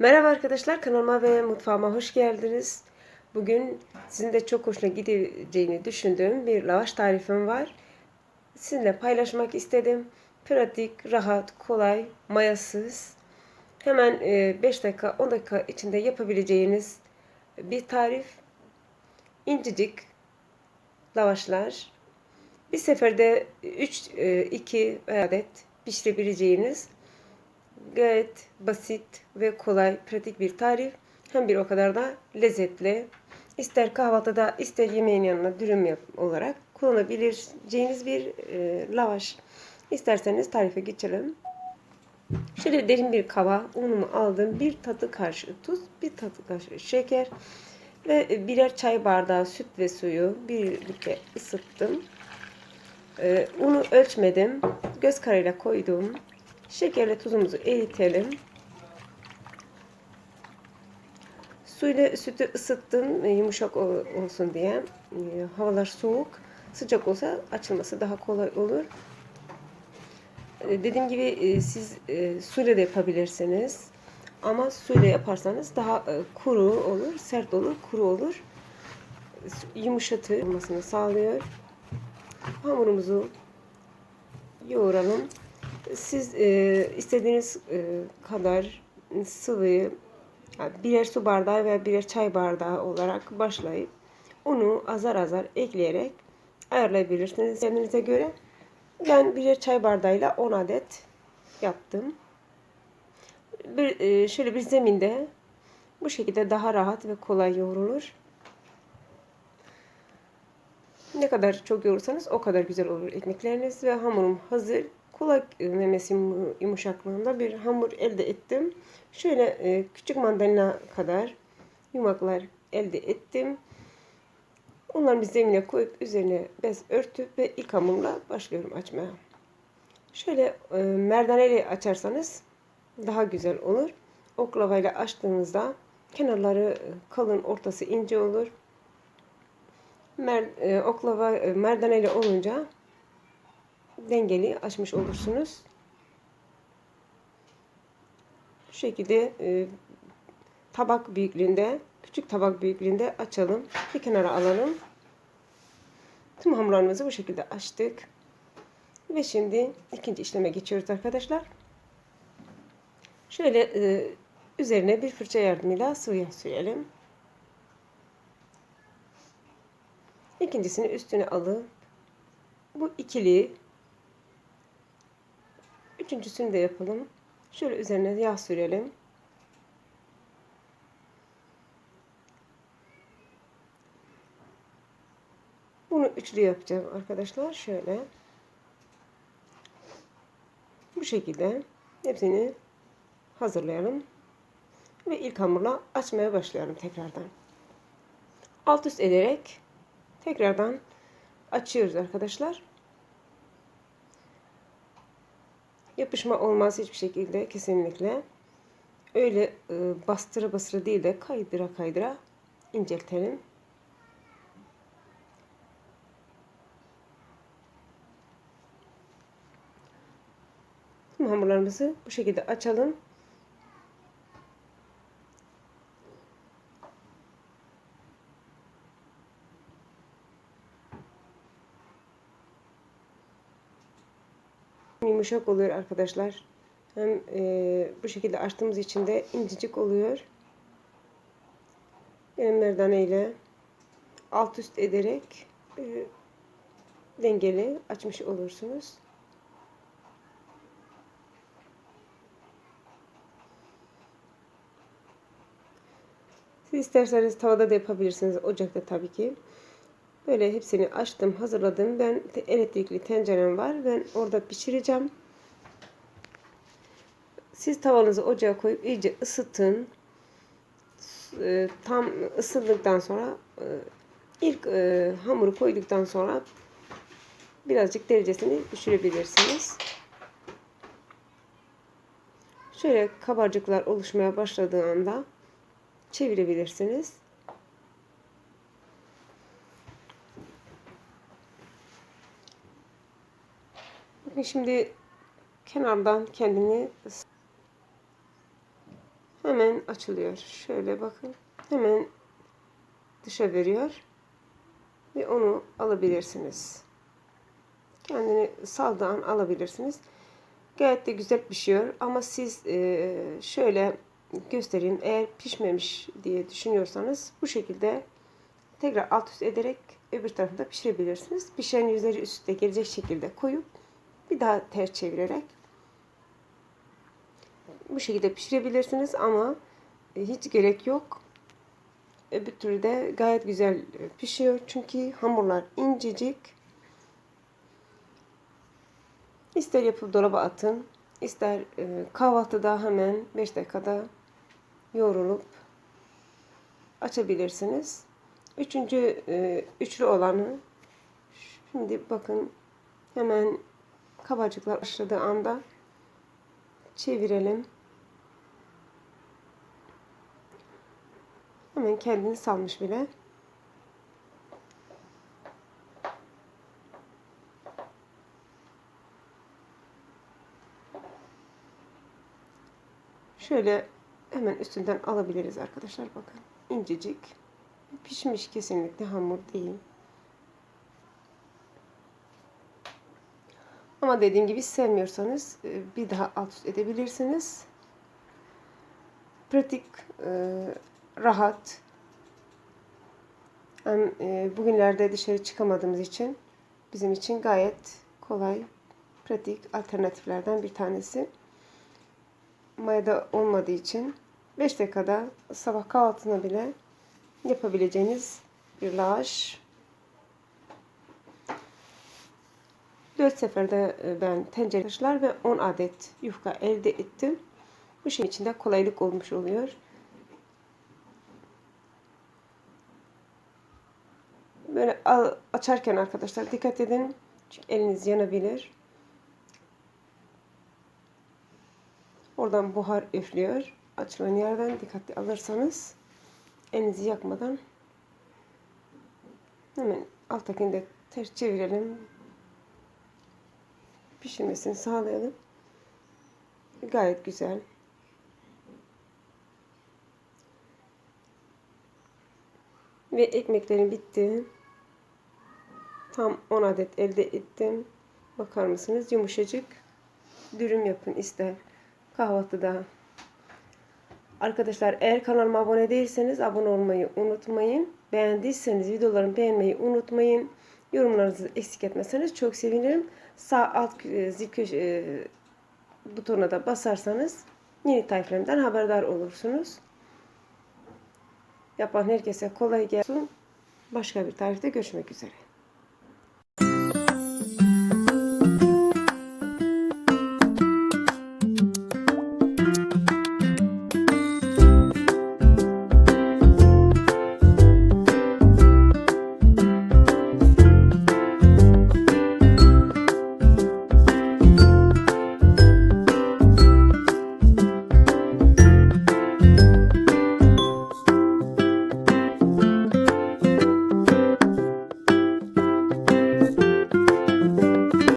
Merhaba arkadaşlar kanalıma ve mutfağıma hoş geldiniz. Bugün sizin de çok hoşuna gideceğini düşündüğüm bir lavaş tarifim var. Sizinle paylaşmak istedim. Pratik, rahat, kolay, mayasız. Hemen 5 dakika 10 dakika içinde yapabileceğiniz bir tarif. İncecik lavaşlar. Bir seferde 3 2 adet pişirebileceğiniz gayet basit ve kolay, pratik bir tarif. Hem bir o kadar da lezzetli. İster kahvaltıda ister yemeğin yanına dürüm olarak kullanabileceğiniz bir e, lavaş. İsterseniz tarife geçelim. Şöyle derin bir kaba unumu aldım. Bir tatlı kaşığı tuz, bir tatlı kaşığı şeker ve birer çay bardağı süt ve suyu birlikte ısıttım. Ee, unu ölçmedim. Göz kararıyla koydum. Şekerle tuzumuzu eritelim. Suyla sütü ısıttım yumuşak olsun diye. Havalar soğuk. Sıcak olsa açılması daha kolay olur. Dediğim gibi siz suyla da yapabilirsiniz. Ama suyla yaparsanız daha kuru olur, sert olur, kuru olur. Yumuşatır olmasını sağlıyor. Hamurumuzu yoğuralım. Siz e, istediğiniz e, kadar sıvıyı yani birer su bardağı veya birer çay bardağı olarak başlayıp unu azar azar ekleyerek ayarlayabilirsiniz kendinize göre. Ben birer çay bardağıyla 10 adet yaptım. Bir, e, şöyle bir zeminde bu şekilde daha rahat ve kolay yoğrulur. Ne kadar çok yoğurursanız o kadar güzel olur ekmekleriniz ve hamurum hazır kulak memesi yumuşaklığında bir hamur elde ettim. Şöyle e, küçük mandalina kadar yumaklar elde ettim. Onları bir zemine koyup üzerine bez örtüp ve ilk hamurla başlıyorum açmaya. Şöyle e, merdaneyle açarsanız daha güzel olur. Oklavayla açtığınızda kenarları kalın, ortası ince olur. Mer, e, oklava e, merdaneyle olunca dengeli açmış olursunuz. Bu şekilde e, tabak büyüklüğünde, küçük tabak büyüklüğünde açalım. Bir kenara alalım. Tüm hamurlarımızı bu şekilde açtık. Ve şimdi ikinci işleme geçiyoruz arkadaşlar. Şöyle e, üzerine bir fırça yardımıyla sıvı yağ sürelim. İkincisini üstüne alıp bu ikili Üçüncüsünü de yapalım. Şöyle üzerine yağ sürelim. Bunu üçlü yapacağım arkadaşlar. Şöyle. Bu şekilde hepsini hazırlayalım. Ve ilk hamurla açmaya başlayalım tekrardan. Alt üst ederek tekrardan açıyoruz arkadaşlar. Yapışma olmaz hiçbir şekilde kesinlikle. Öyle e, bastıra bastıra değil de kaydıra kaydıra inceltelim. Tüm hamurlarımızı bu şekilde açalım. Yumuşak oluyor arkadaşlar. Hem e, bu şekilde açtığımız için de incecik oluyor. Benim merdane ile alt üst ederek e, dengeli açmış olursunuz. Siz isterseniz tavada da yapabilirsiniz. Ocakta tabii ki. Böyle hepsini açtım, hazırladım. Ben elektrikli tencerem var. Ben orada pişireceğim. Siz tavanızı ocağa koyup iyice ısıtın. E, tam ısındıktan sonra e, ilk e, hamuru koyduktan sonra birazcık derecesini düşürebilirsiniz. Şöyle kabarcıklar oluşmaya başladığı anda çevirebilirsiniz. Bakın şimdi kenardan kendini Hemen açılıyor. Şöyle bakın. Hemen dışa veriyor. Ve onu alabilirsiniz. Kendini saldan alabilirsiniz. Gayet de güzel pişiyor. Ama siz e, şöyle göstereyim. Eğer pişmemiş diye düşünüyorsanız bu şekilde tekrar alt üst ederek öbür tarafında pişirebilirsiniz. Pişen yüzleri üstte gelecek şekilde koyup bir daha ters çevirerek bu şekilde pişirebilirsiniz ama e, hiç gerek yok. Öbür türlü de gayet güzel pişiyor. Çünkü hamurlar incecik. İster yapıp dolaba atın, ister e, kahvaltıda hemen 5 dakikada yoğrulup açabilirsiniz. Üçüncü e, üçlü olanı şimdi bakın hemen kabarcıklar başladığı anda çevirelim. Hemen kendini salmış bile. Şöyle hemen üstünden alabiliriz arkadaşlar bakın. incecik. Pişmiş kesinlikle hamur değil. Ama dediğim gibi sevmiyorsanız e, bir daha alt üst edebilirsiniz. Pratik, e, rahat. Hem e, bugünlerde dışarı çıkamadığımız için bizim için gayet kolay, pratik alternatiflerden bir tanesi. Mayada olmadığı için 5 dakikada sabah kahvaltına bile yapabileceğiniz bir lavaş. 4 seferde e, ben tencere taşlar ve 10 adet yufka elde ettim. Bu şey içinde kolaylık olmuş oluyor. Böyle açarken arkadaşlar dikkat edin. Çünkü eliniz yanabilir. Oradan buhar üflüyor. Açılan yerden dikkatli alırsanız elinizi yakmadan hemen alttakini de ters çevirelim. Pişirmesini sağlayalım. Gayet güzel. Ve ekmeklerim bitti. Tam 10 adet elde ettim. Bakar mısınız? Yumuşacık. Dürüm yapın ister. Kahvaltıda. Arkadaşlar eğer kanalıma abone değilseniz abone olmayı unutmayın. Beğendiyseniz videolarımı beğenmeyi unutmayın. Yorumlarınızı eksik etmezseniz çok sevinirim. Sağ alt e, zil köşe e, butonuna da basarsanız yeni tariflerimden haberdar olursunuz. Yapan herkese kolay gelsin. Başka bir tarifte görüşmek üzere.